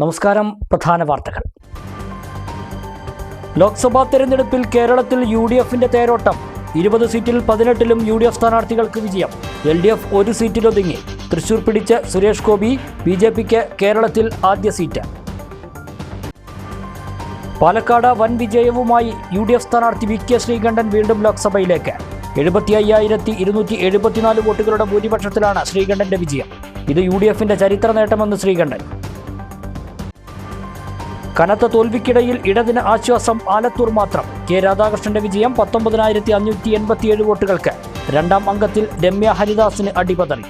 നമസ്കാരം പ്രധാന വാർത്തകൾ. ലോക്സഭാ തെരഞ്ഞെടുപ്പിൽ കേരളത്തിൽ യു ഡി എഫിന്റെ തേരോട്ടം. ഇരുപത് സീറ്റിൽ പതിനെട്ടിലും യു ഡി എഫ് സ്ഥാനാർത്ഥികൾക്ക് വിജയം. എൽ ഡി എഫ് ഒരു സീറ്റിലൊതുങ്ങി. തൃശൂർ പിടിച്ച് സുരേഷ് ഗോപി ബി ജെ പിക്ക് കേരളത്തിൽ ആദ്യ സീറ്റ്. പാലക്കാട് വൻ വിജയവുമായി യു ഡി എഫ് സ്ഥാനാർത്ഥി വി കെ ശ്രീകണ്ഠൻ വീണ്ടും ലോക്സഭയിലേക്ക്. എഴുപത്തി അയ്യായിരത്തി ഇരുന്നൂറ്റി എഴുപത്തിനാല് വോട്ടുകളുടെ ഭൂരിപക്ഷത്തിലാണ് ശ്രീകണ്ഠന്റെ വിജയം ഇത് യു ഡി എഫിന്റെ ചരിത്ര നേട്ടമെന്ന് ശ്രീകണ്ഠൻ കനത്ത തോൽവിക്കിടയിൽ ഇടതിന് ആശ്വാസം ആലത്തൂർ മാത്രം. കെ രാധാകൃഷ്ണന്റെ വിജയം പത്തൊമ്പതിനായിരത്തി അഞ്ഞൂറ്റി എൺപത്തിയേഴ് വോട്ടുകൾക്ക്. രണ്ടാം അംഗത്തിൽ രമ്യ ഹരിദാസിന് അടിപതറി.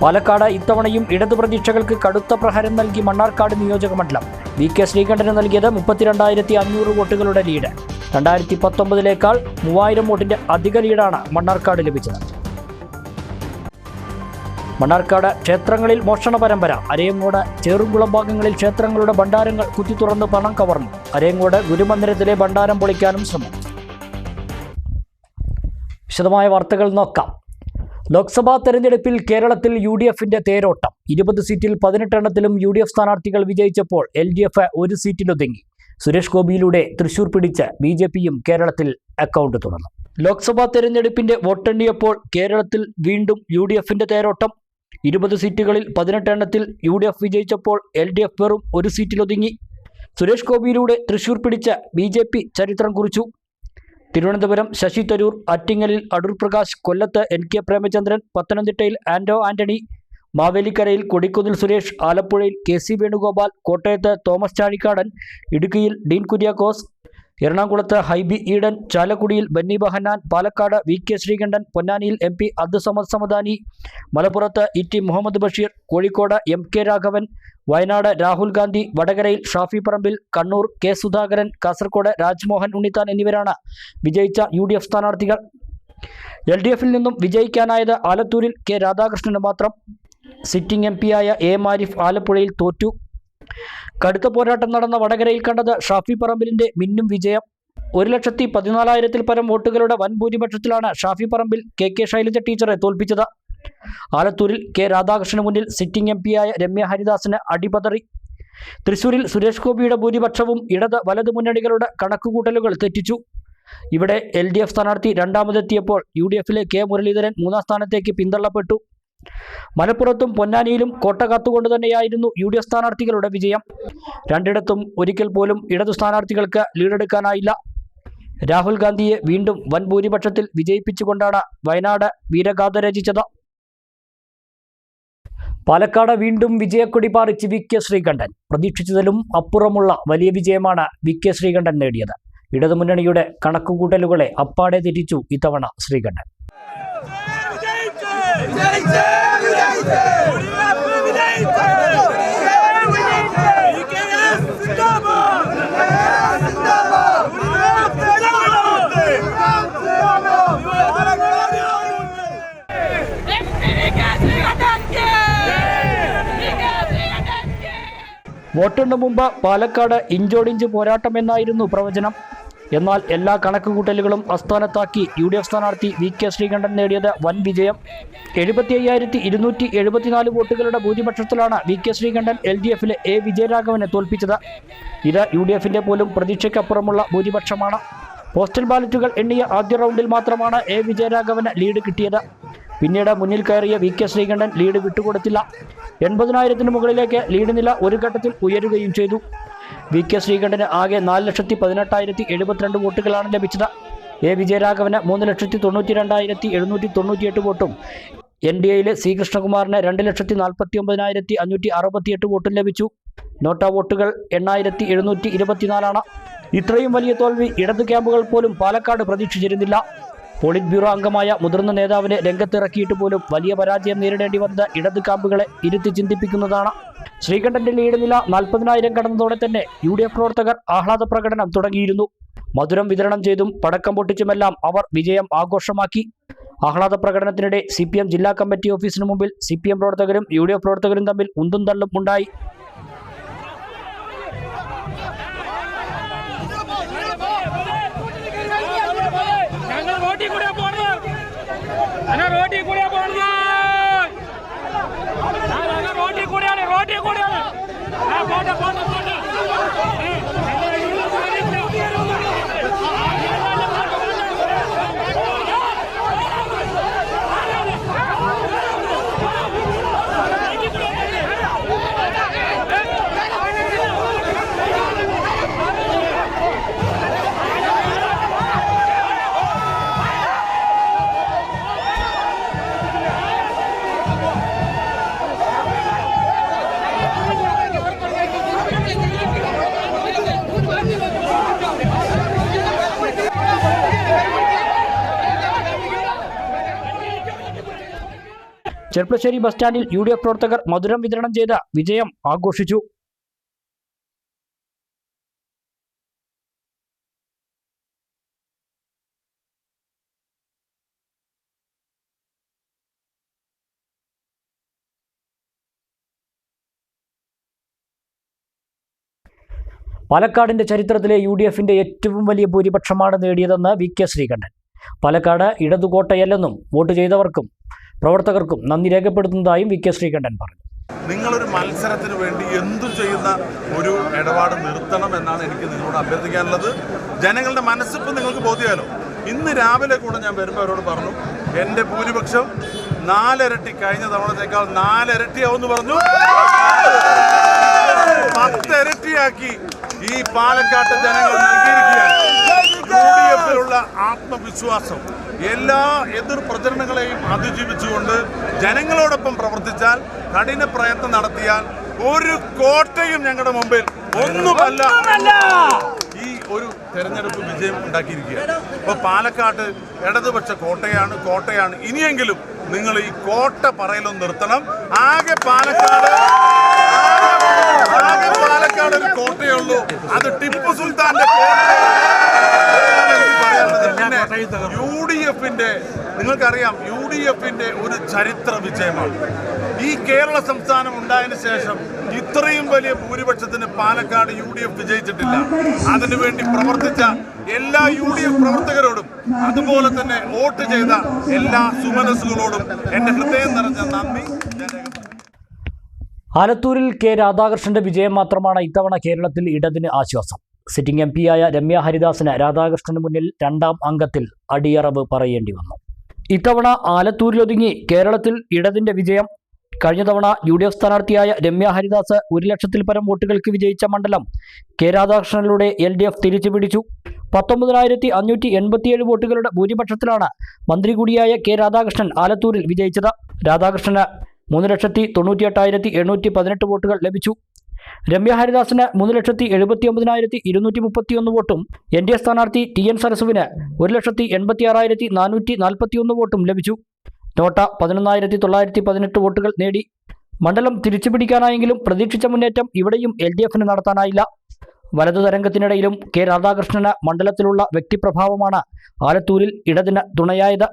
പാലക്കാട് ഇത്തവണയും ഇടതു പ്രതീക്ഷകൾക്ക് കടുത്ത പ്രഹരം നൽകി മണ്ണാർക്കാട് നിയോജകമണ്ഡലം വി കെ ശ്രീകണ്ഠന് നൽകിയത് മുപ്പത്തിരണ്ടായിരത്തി അഞ്ഞൂറ് വോട്ടുകളുടെ ലീഡ്. രണ്ടായിരത്തി പത്തൊമ്പതിലേക്കാൾ മൂവായിരം വോട്ടിന്റെ അധിക ലീഡാണ് മണ്ണാർക്കാട് ലഭിച്ചത്. മണ്ണാർക്കാട് ക്ഷേത്രങ്ങളിൽ മോഷണ പരമ്പര. അരയങ്ങോട് ചേറുംകുളം ഭാഗങ്ങളിൽ ക്ഷേത്രങ്ങളുടെ ഭണ്ഡാരങ്ങൾ കുത്തിത്തുറന്ന് പണം കവർന്നു. അരയങ്ങോട് ഗുരുമന്ദിരത്തിലെ ഭണ്ഡാരം പൊളിക്കാനും ശ്രമം. വിശദമായ വാർത്തകൾ നോക്കാം. ലോക്സഭാ തെരഞ്ഞെടുപ്പിൽ കേരളത്തിൽ യു ഡി എഫിന്റെ തേരോട്ടം. ഇരുപത് സീറ്റിൽ പതിനെട്ടെണ്ണത്തിലും യു ഡി എഫ് സ്ഥാനാർത്ഥികൾ വിജയിച്ചപ്പോൾ എൽ ഡി എഫ് ഒരു സീറ്റിലൊതുങ്ങി. സുരേഷ് ഗോപിയിലൂടെ തൃശൂർ പിടിച്ച് ബി ജെ പിയും കേരളത്തിൽ അക്കൗണ്ട് തുറന്നു. ലോക്സഭാ തെരഞ്ഞെടുപ്പിന്റെ വോട്ടെണ്ണിയപ്പോൾ കേരളത്തിൽ വീണ്ടും യു ഡി എഫിന്റെ തേരോട്ടം. ഇരുപത് സീറ്റുകളിൽ പതിനെട്ടെണ്ണത്തിൽ യു ഡി എഫ് വിജയിച്ചപ്പോൾ എൽ ഡി എഫ് വെറും ഒരു സീറ്റിലൊതുങ്ങി. സുരേഷ് ഗോപിയിലൂടെ തൃശൂർ പിടിച്ച ബി ജെ പി ചരിത്രം കുറിച്ചു. തിരുവനന്തപുരം ശശി തരൂർ ആറ്റിങ്ങലിൽ അടൂർ പ്രകാശ് കൊല്ലത്ത് എൻ കെ പ്രേമചന്ദ്രൻ പത്തനംതിട്ടയിൽ ആൻഡോ ആന്റണി മാവേലിക്കരയിൽ കൊടിക്കുന്നിൽ സുരേഷ് ആലപ്പുഴയിൽ കെ സി വേണുഗോപാൽ കോട്ടയത്ത് തോമസ് ചാഴിക്കാടൻ ഇടുക്കിയിൽ ഡീൻ കുര്യാക്കോസ് എറണാകുളത്ത് ഹൈബി ഈഡൻ ചാലക്കുടിയിൽ ബന്നി ബഹന്നാൻ പാലക്കാട് വി കെ ശ്രീകണ്ഠൻ പൊന്നാനിയിൽ എം പി അബ്ദുസമദ് സമദാനി മലപ്പുറത്ത് E T Muhammad Basheer Kozhikode M K Raghavan Wayanad Rahul Gandhi വടകരയിൽ ഷാഫി പറമ്പിൽ കണ്ണൂർ കെ സുധാകരൻ കാസർകോട് രാജ്മോഹൻ ഉണ്ണിത്താൻ എന്നിവരാണ് വിജയിച്ച യു സ്ഥാനാർത്ഥികൾ. എൽ ഡി എഫിൽ നിന്നും വിജയിക്കാനായത് ആലത്തൂരിൽ കെ രാധാകൃഷ്ണന് മാത്രം. സിറ്റിംഗ് എം പിയായ എ മാരിഫ് ആലപ്പുഴയിൽ തോറ്റു. കടുത്ത പോരാട്ടം നടന്ന വടകരയിൽ കണ്ടത് ഷാഫി പറമ്പിലിന്റെ മിന്നും വിജയം. ഒരു ലക്ഷത്തി പതിനാലായിരത്തിൽ പരം വോട്ടുകളുടെ വൻ ഭൂരിപക്ഷത്തിലാണ് ഷാഫി പറമ്പിൽ കെ കെ ശൈലജ ടീച്ചറെ തോൽപ്പിച്ചത്. ആലത്തൂരിൽ കെ രാധാകൃഷ്ണന് മുന്നിൽ സിറ്റിംഗ് എം പിയായ രമ്യ ഹരിദാസിന് അടിപതറി. തൃശൂരിൽ സുരേഷ് ഗോപിയുടെ ഭൂരിപക്ഷവും ഇടത് വലത് മുന്നണികളുടെ കണക്കുകൂട്ടലുകൾ തെറ്റിച്ചു. ഇവിടെ എൽ ഡി എഫ് സ്ഥാനാർത്ഥി രണ്ടാമതെത്തിയപ്പോൾ യു ഡി എഫിലെ കെ മുരളീധരൻ മൂന്നാം സ്ഥാനത്തേക്ക് പിന്തള്ളപ്പെട്ടു. മലപ്പുറത്തും പൊന്നാനിയിലും കോട്ട കാത്തുകൊണ്ട് തന്നെയായിരുന്നു യു ഡി എഫ് സ്ഥാനാർത്ഥികളുടെ വിജയം. രണ്ടിടത്തും ഒരിക്കൽ പോലും ഇടതു സ്ഥാനാർത്ഥികൾക്ക് ലീഡെടുക്കാനായില്ല. രാഹുൽ ഗാന്ധിയെ വീണ്ടും വൻ ഭൂരിപക്ഷത്തിൽ വിജയിപ്പിച്ചുകൊണ്ടാണ് വയനാട് വീരഗാഥ രചിച്ചത്. പാലക്കാട് വീണ്ടും വിജയക്കൊടി പാറിച്ച് വി കെ ശ്രീകണ്ഠൻ. പ്രതീക്ഷിച്ചതിലും അപ്പുറമുള്ള വലിയ വിജയമാണ് വി കെ ശ്രീകണ്ഠൻ നേടിയത്. ഇടതുമുന്നണിയുടെ കണക്കുകൂട്ടലുകളെ അപ്പാടെ തിരിച്ചു ഇത്തവണ ശ്രീകണ്ഠൻ. വോട്ടെണ്ണു മുമ്പ് പാലക്കാട് ഇഞ്ചോടിഞ്ച് പോരാട്ടമെന്നായിരുന്നു പ്രവചനം. എന്നാൽ എല്ലാ കണക്കുകൂട്ടലുകളും അസ്ഥാനത്താക്കി യു ഡി എഫ് സ്ഥാനാർത്ഥി വി കെ ശ്രീകണ്ഠൻ നേടിയത് വൻ വിജയം. എഴുപത്തി അയ്യായിരത്തി ഇരുന്നൂറ്റി എഴുപത്തിനാല് വോട്ടുകളുടെ ഭൂരിപക്ഷത്തിലാണ് V K Sreekandan L D എഫിലെ എ വിജയരാഘവനെ തോൽപ്പിച്ചത്. ഇത് യു ഡി എഫിന്റെ പോലും പ്രതീക്ഷയ്ക്കപ്പുറമുള്ള ഭൂരിപക്ഷമാണ്. പോസ്റ്റൽ ബാലറ്റുകൾ എണ്ണിയ ആദ്യ റൗണ്ടിൽ മാത്രമാണ് എ വിജയരാഘവന് ലീഡ് കിട്ടിയത്. പിന്നീട് മുന്നിൽ കയറിയ വി കെ ശ്രീകണ്ഠൻ ലീഡ് വിട്ടുകൊടുത്തില്ല. എൺപതിനായിരത്തിന് മുകളിലേക്ക് ലീഡ് നില ഒരു ഘട്ടത്തിൽ ഉയരുകയും ചെയ്തു. വി കെ ശ്രീകണ്ഠന് ആകെ നാല് ലക്ഷത്തി പതിനെട്ടായിരത്തി എഴുപത്തിരണ്ട് വോട്ടുകളാണ് ലഭിച്ചത്. എ വിജയരാഘവന് മൂന്ന് ലക്ഷത്തി തൊണ്ണൂറ്റി രണ്ടായിരത്തി എഴുന്നൂറ്റി തൊണ്ണൂറ്റിയെട്ട് വോട്ടും. എൻ ഡി എയിലെ സി കൃഷ്ണകുമാറിന് രണ്ട് ലക്ഷത്തി നാൽപ്പത്തി ഒമ്പതിനായിരത്തി അഞ്ഞൂറ്റി അറുപത്തിയെട്ട് വോട്ടും ലഭിച്ചു. നോട്ട വോട്ടുകൾ എണ്ണായിരത്തി എഴുന്നൂറ്റി ഇരുപത്തിനാലാണ്. ഇത്രയും വലിയ തോൽവി ഇടത് ക്യാമ്പുകൾ പോലും പാലക്കാട് പ്രതീക്ഷിച്ചിരുന്നില്ല. പോളിറ്റ് ബ്യൂറോ അംഗമായ മുതിർന്ന നേതാവിനെ രംഗത്തിറക്കിയിട്ട് പോലും വലിയ പരാജയം നേരിടേണ്ടി വന്നത് ഇടത് ക്യാമ്പുകളെ ഇരുത്തി ചിന്തിപ്പിക്കുന്നതാണ്. ശ്രീകണ്ഠന്റെ ലീഡ് നില നാൽപ്പതിനായിരം കടന്നതോടെ തന്നെ യു ഡി എഫ് പ്രവർത്തകർ ആഹ്ലാദ പ്രകടനം തുടങ്ങിയിരുന്നു. മധുരം വിതരണം ചെയ്തും പടക്കം പൊട്ടിച്ചുമെല്ലാം അവർ വിജയം ആഘോഷമാക്കി. ആഹ്ലാദ പ്രകടനത്തിനിടെ സി പി എം ജില്ലാ കമ്മിറ്റി ഓഫീസിന് മുമ്പിൽ സി പി എം പ്രവർത്തകരും യു ഡി എഫ് പ്രവർത്തകരും തമ്മിൽ ഉന്തും തള്ളും ഉണ്ടായി. ഞങ്ങൾ റോട്ടിൽ കൂടെ പോണത്. போடு போட்டு போட்டு ചെർപ്പശ്ശേരി ബസ് സ്റ്റാൻഡിൽ യു ഡി എഫ് പ്രവർത്തകർ മധുരം വിതരണം ചെയ്ത വിജയം ആഘോഷിച്ചു. പാലക്കാടിന്റെ ചരിത്രത്തിലെ യു ഡി എഫിന്റെ ഏറ്റവും വലിയ ഭൂരിപക്ഷമാണ് നേടിയതെന്ന് വി കെ ശ്രീകണ്ഠൻ. പാലക്കാട് ഇടതുകോട്ടയല്ലെന്നും വോട്ട് ചെയ്തവർക്കും പ്രവർത്തകർക്കും നന്ദി രേഖപ്പെടുത്തുന്നതായും വി കെ ശ്രീകണ്ഠൻ പറഞ്ഞു. നിങ്ങളൊരു മത്സരത്തിന് വേണ്ടി എന്തു ചെയ്യുന്ന ഒരു ഇടപാട് നിർത്തണം എന്നാണ് എനിക്ക് നിങ്ങളോട് അഭ്യർത്ഥിക്കാനുള്ളത്. ജനങ്ങളുടെ മനസ്സിപ്പം നിങ്ങൾക്ക് ബോധ്യമല്ലോ ഇന്ന് രാവിലെ കൂടെ ഞാൻ വരുമ്പോൾ അവരോട് പറഞ്ഞു എന്റെ ഭൂരിപക്ഷം നാലിരട്ടി കഴിഞ്ഞ തവണത്തേക്കാൾ നാലിരട്ടിയാവുമെന്ന് പറഞ്ഞു. പത്തിരട്ടിയാക്കി ഈ പാലക്കാട്ട് ജനങ്ങൾ നൽകിയിരിക്കുകയാണ്. ആത്മവിശ്വാസം. എല്ലാ എതിർ പ്രചരണങ്ങളെയും അതിജീവിച്ചുകൊണ്ട് ജനങ്ങളോടൊപ്പം പ്രവർത്തിച്ചാൽ കഠിന പ്രയത്നം നടത്തിയാൽ ഒരു കോട്ടയും ഞങ്ങളുടെ മുമ്പിൽ ഒന്നുമല്ല. ഈ ഒരു തെരഞ്ഞെടുപ്പ് വിജയം ഉണ്ടാക്കിയിരിക്കുകയാണ്. അപ്പോൾ പാലക്കാട് ഇടതുപക്ഷ കോട്ടയാണ് കോട്ടയാണ്. ഇനിയെങ്കിലും നിങ്ങൾ ഈ കോട്ട പറയലൊന്ന് നിർത്തണം. ആകെ പാലക്കാട് ആകെ പാലക്കാട് ഒരു കോട്ടയുള്ളൂ അത് ടിപ്പു സുൽത്താന്റെ കോട്ടയാണ്. പിന്നെ യു ഡി എഫിന്റെ നിങ്ങൾക്കറിയാം യു ഡി എഫിന്റെ ഒരു ചരിത്ര വിജയമാണ്. ഈ കേരള സംസ്ഥാനം ഉണ്ടായതിന് ശേഷം ഇത്രയും വലിയ ഭൂരിപക്ഷത്തിന് പാലക്കാട് യു ഡി എഫ് വിജയിച്ചിട്ടില്ല. അതിനുവേണ്ടി പ്രവർത്തിച്ച എല്ലാ യു ഡി എഫ് പ്രവർത്തകരോടും അതുപോലെ തന്നെ വോട്ട് ചെയ്ത എല്ലാ സുമനസുകളോടും എന്റെ ഹൃദയം നിറഞ്ഞ നന്ദി. ആലത്തൂരിൽ കെ രാധാകൃഷ്ണന്റെ വിജയം മാത്രമാണ് ഇത്തവണ കേരളത്തിൽ ഇടതിന് ആശ്വാസം. സിറ്റിംഗ് എം പിയായ രമ്യ ഹരിദാസിന് രാധാകൃഷ്ണന് മുന്നിൽ രണ്ടാം അംഗത്തിൽ അടിയറവ് പറയേണ്ടി വന്നു. ഇത്തവണ ആലത്തൂരിലൊതുങ്ങി കേരളത്തിൽ ഇടതിന്റെ വിജയം. കഴിഞ്ഞ തവണ യു ഡി എഫ് സ്ഥാനാർത്ഥിയായ രമ്യ ഹരിദാസ് ഒരു ലക്ഷത്തിൽ പരം വോട്ടുകൾക്ക് വിജയിച്ച മണ്ഡലം കെ രാധാകൃഷ്ണനിലൂടെ എൽ ഡി എഫ് തിരിച്ചു പിടിച്ചു പത്തൊമ്പതിനായിരത്തി അഞ്ഞൂറ്റി എൺപത്തിയേഴ് വോട്ടുകളുടെ ഭൂരിപക്ഷത്തിലാണ് മന്ത്രി കൂടിയായ കെ രാധാകൃഷ്ണൻ ആലത്തൂരിൽ വിജയിച്ചത്. രാധാകൃഷ്ണന് മൂന്ന് ലക്ഷത്തി തൊണ്ണൂറ്റിയെട്ടായിരത്തി എണ്ണൂറ്റി പതിനെട്ട് വോട്ടുകൾ ലഭിച്ചു. രമ്യ ഹരിദാസിന് മൂന്ന് ലക്ഷത്തി എഴുപത്തി ഒമ്പതിനായിരത്തി ഇരുന്നൂറ്റി മുപ്പത്തിയൊന്ന് വോട്ടും എൻ ഡി എ സ്ഥാനാർത്ഥി ടി എൻ സരസുവിന് ഒരു ലക്ഷത്തി എൺപത്തി ആറായിരത്തി നാനൂറ്റി നാൽപ്പത്തിയൊന്ന് വോട്ടും ലഭിച്ചു. നോട്ട പതിനൊന്നായിരത്തി തൊള്ളായിരത്തി പതിനെട്ട് വോട്ടുകൾ നേടി. മണ്ഡലം തിരിച്ചുപിടിക്കാനായെങ്കിലും പ്രതീക്ഷിച്ച മുന്നേറ്റം ഇവിടെയും എൽ ഡി എഫിന് നടത്താനായില്ല. വലതു തരംഗത്തിനിടയിലും കെ രാധാകൃഷ്ണന് മണ്ഡലത്തിലുള്ള വ്യക്തിപ്രഭാവമാണ് ആലത്തൂരിൽ ഇടതിന് തുണയായത്.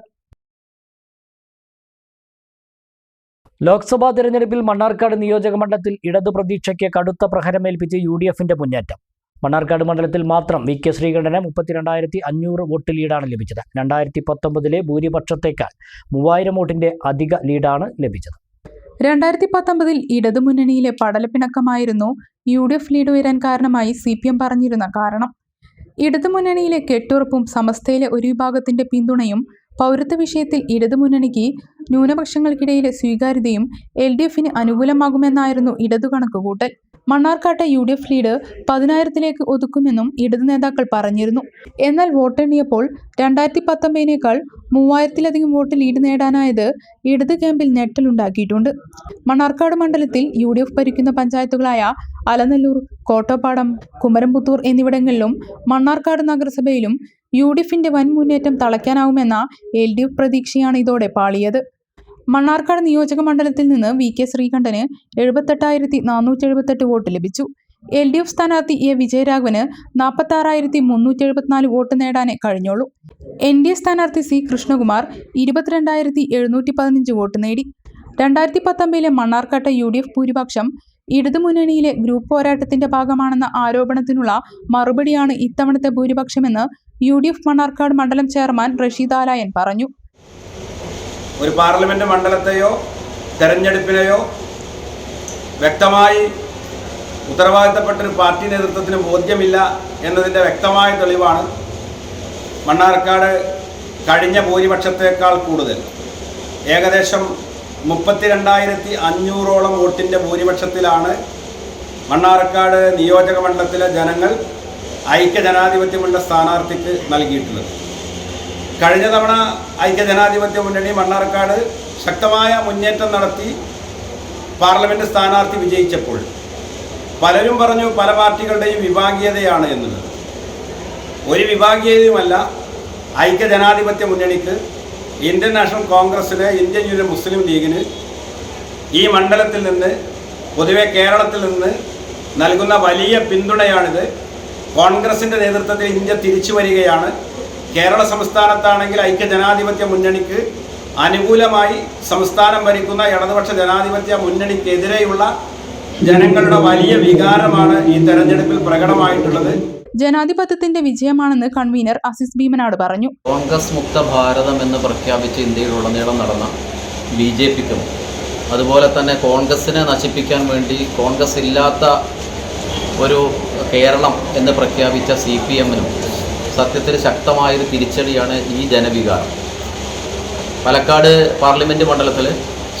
ലോക്സഭാ തെരഞ്ഞെടുപ്പിൽ മണ്ണാർക്കാട് നിയോജക മണ്ഡലത്തിൽ ഇടതു പ്രതീക്ഷയ്ക്ക് കടുത്ത പ്രഹരമേൽപ്പിച്ച് യു ഡി എഫിന്റെ മുന്നേറ്റം. മണ്ണാർക്കാട് മണ്ഡലത്തിൽ മാത്രം വി കെ ശ്രീകണ്ഠന് മുപ്പത്തിരണ്ടായിരത്തി അഞ്ഞൂറ് വോട്ട് ലീഡാണ് ലഭിച്ചത്. രണ്ടായിരത്തി പത്തൊമ്പതിലെ ഭൂരിപക്ഷത്തേക്കാൾ മൂവായിരം വോട്ടിന്റെ അധിക ലീഡാണ് ലഭിച്ചത്. രണ്ടായിരത്തി പത്തൊമ്പതിൽ ഇടതുമുന്നണിയിലെ പടലപ്പിണക്കമായിരുന്നു യു ഡി എഫ് ലീഡ് ഉയരാൻ കാരണമായി സി പി എം പറഞ്ഞിരുന്ന കാരണം. ഇടതുമുന്നണിയിലെ കെട്ടുറപ്പും സമസ്തയിലെ ഒരു വിഭാഗത്തിന്റെ പിന്തുണയും പൗരത്വ വിഷയത്തിൽ ഇടതുമുന്നണിക്ക് ന്യൂനപക്ഷങ്ങൾക്കിടയിലെ സ്വീകാര്യതയും എൽ ഡി എഫിന് അനുകൂലമാകുമെന്നായിരുന്നു ഇടതു കണക്കുകൂട്ടൽ മണ്ണാർക്കാട്ടെ യു ഡി എഫ് ലീഡ് പതിനായിരത്തിലേക്ക് ഒതുക്കുമെന്നും ഇടതു നേതാക്കൾ പറഞ്ഞിരുന്നു. എന്നാൽ വോട്ടെണ്ണിയപ്പോൾ രണ്ടായിരത്തി പത്തൊമ്പതിനേക്കാൾ മൂവായിരത്തിലധികം വോട്ട് ലീഡ് നേടാനായത് ഇടത് ക്യാമ്പിൽ ഞെട്ടലുണ്ടാക്കിയിട്ടുണ്ട്. മണ്ണാർക്കാട് മണ്ഡലത്തിൽ യു ഡി എഫ് ഭരിക്കുന്ന പഞ്ചായത്തുകളായ അലനല്ലൂർ കോട്ടപ്പാടം കുമരംപുത്തൂർ എന്നിവിടങ്ങളിലും മണ്ണാർക്കാട് നഗരസഭയിലും യു ഡി എഫിന്റെ വൻ മുന്നേറ്റം തളയ്ക്കാനാവുമെന്ന എൽ ഡി എഫ് പ്രതീക്ഷയാണ് ഇതോടെ പാളിയത്. മണ്ണാർക്കാട് നിയോജക മണ്ഡലത്തിൽ നിന്ന് വി കെ ശ്രീകണ്ഠന് എഴുപത്തെട്ടായിരത്തി നാനൂറ്റി എഴുപത്തെട്ട് വോട്ട് ലഭിച്ചു. എൽ ഡി എഫ് സ്ഥാനാർത്ഥി എ വിജയരാഘവന് നാൽപ്പത്താറായിരത്തി മുന്നൂറ്റി എഴുപത്തിനാല് വോട്ട് നേടാനേ കഴിഞ്ഞുള്ളൂ എൻ ഡി എ സ്ഥാനാർത്ഥി സി കൃഷ്ണകുമാർ ഇരുപത്തിരണ്ടായിരത്തി എഴുന്നൂറ്റി പതിനഞ്ച് വോട്ട് നേടി. രണ്ടായിരത്തി പത്തൊമ്പതിലെ മണ്ണാർക്കാട്ടെ യു ഡി എഫ് ഭൂരിപക്ഷം ഇടതുമുന്നണിയിലെ ഗ്രൂപ്പ് പോരാട്ടത്തിന്റെ ഭാഗമാണെന്ന ആരോപണത്തിനുള്ള മറുപടിയാണ് ഇത്തവണത്തെ ഭൂരിപക്ഷമെന്ന് യു ഡി എഫ് മണ്ണാർക്കാട് മണ്ഡലം ചെയർമാൻ റഷീദ് ആലായൻ പറഞ്ഞു. ഒരു പാർലമെന്റ് മണ്ഡലത്തെയോ തെരഞ്ഞെടുപ്പിനെയോ വ്യക്തമായി ഉത്തരവാദിത്തപ്പെട്ട ഒരു പാർട്ടി നേതൃത്വത്തിന് ബോധ്യമില്ല എന്നതിന്റെ വ്യക്തമായ തെളിവാണ് മണ്ണാർക്കാട് കഴിഞ്ഞ ഭൂരിപക്ഷത്തേക്കാൾ കൂടുതൽ. ഏകദേശം മുപ്പത്തിരണ്ടായിരത്തി അഞ്ഞൂറോളം വോട്ടിന്റെ ഭൂരിപക്ഷത്തിലാണ് മണ്ണാർക്കാട് നിയോജക മണ്ഡലത്തിലെ ജനങ്ങൾ ഐക്യജനാധിപത്യമുള്ള സ്ഥാനാർത്ഥിക്ക് നൽകിയിട്ടുള്ളത്. കഴിഞ്ഞ തവണ ഐക്യജനാധിപത്യ മുന്നണി മണ്ണാർക്കാട് ശക്തമായ മുന്നേറ്റം നടത്തി പാർലമെന്റ് സ്ഥാനാർത്ഥി വിജയിച്ചപ്പോൾ പലരും പറഞ്ഞു പല പാർട്ടികളുടെയും വിഭാഗീയതയാണ് എന്നുള്ളത്. ഒരു വിഭാഗീയതയുമല്ല ഐക്യജനാധിപത്യ മുന്നണിക്ക് ഇന്ത്യൻ നാഷണൽ കോൺഗ്രസ്സിന് ഇന്ത്യൻ യൂണിയൻ മുസ്ലിം ലീഗിന് ഈ മണ്ഡലത്തിൽ നിന്ന് പൊതുവെ കേരളത്തിൽ നിന്ന് നൽകുന്ന വലിയ പിന്തുണയാണിത്. കോൺഗ്രസിന്റെ നേതൃത്വത്തിൽ ഇന്ത്യ തിരിച്ചു വരികയാണ്. കേരള സംസ്ഥാനത്താണെങ്കിൽ ഐക്യ ജനാധിപത്യ മുന്നണിക്ക് അനുകൂലമായി സംസ്ഥാനം ഭരിക്കുന്ന ഇടതുപക്ഷ ജനാധിപത്യ മുന്നണിക്കെതിരെയുള്ള ജനങ്ങളുടെ വലിയ വികാരമാണ് ഈ തെരഞ്ഞെടുപ്പിൽ പ്രകടമായിട്ടുള്ളത്. ജനാധിപത്യത്തിന്റെ വിജയമാണെന്ന് കൺവീനർ അസിസ് ഭീമനാട് പറഞ്ഞു. കോൺഗ്രസ് മുക്ത ഭാരതം എന്ന് പ്രഖ്യാപിച്ച് ഇന്ത്യയിലുടനീളം നടന്ന ബി ജെ പിക്കും അതുപോലെ തന്നെ കോൺഗ്രസിനെ നശിപ്പിക്കാൻ വേണ്ടി കോൺഗ്രസ് ഇല്ലാത്ത ഒരു കേരളം എന്ന് പ്രഖ്യാപിച്ച സി പി എമ്മിനും സത്യത്തിൽ ശക്തമായൊരു തിരിച്ചടിയാണ് ഈ ജനവികാരം. പാലക്കാട് പാർലമെന്റ് മണ്ഡലത്തിൽ